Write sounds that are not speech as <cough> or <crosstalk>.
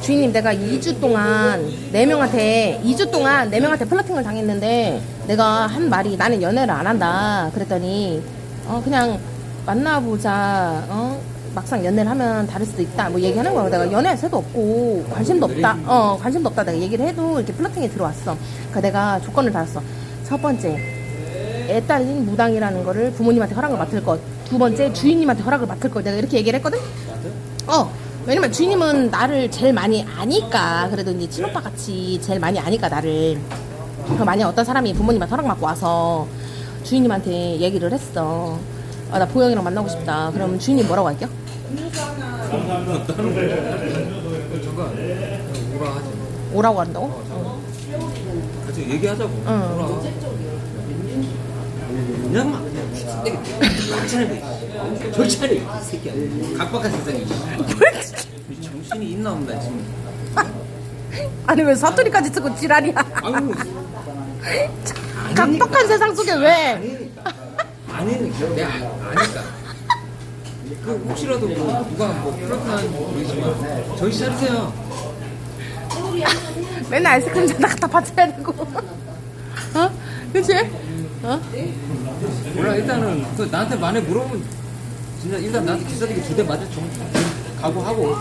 주인님 내가 2주 동안 4명한테 2주 동안 4명한테 플러팅을 당했는데 내가 한 말이 나는 연애를 안 한다 그랬더니 어 그냥 만나보자 어 막상 연애를 하면 다를 수도 있다 뭐 얘기하는 거야 내가 연애할 새도 없고 관심도 없다 어 관심도 없다 내가 얘기를 해도 이렇게 플러팅이 들어왔어 그러니까 내가 조건을 달았어 첫 번째 애 딸린 무당이라는 거를 부모님한테 허락을 맡을 것. 두 번째 주인님한테 허락을 맡을 것. 내가 이렇게 얘기를 했거든. 어. 왜냐면 주인님은 나를 제일 많이 아니까 그래도 이제 친오빠 같이 제일 많이 아니까 나를 그 만약 어떤 사람이 부모님한테 허락 받고 와서 주인님한테 얘기를 했어 아 나 보영이랑 만나고 싶다 그러면 주인님 뭐라고 할게요? 하지 오라고 한다고? 어. 같이 얘기하자고 응. 그냥 막 그냥 차려 이 새끼야 각박한 세상이지 이 정신이 있나 없나 지금 아니 왜 사투리까지 쓰고 지랄이야 <laughs> 아유 각박한 세상 속에 왜 아니니까 아니니까 내가 <laughs> 아니까 그 혹시라도 뭐 누가 뭐 그렇다는 모르지만 정신 차리세요 맨날 아이스크림 사다 갖다 바쳐야 되고 <laughs> 어? 그치? 어? 몰라 일단은 그 나한테 만에 물어보면 진짜 일단 나한테 기사리기 두대 맞을 정 각오하고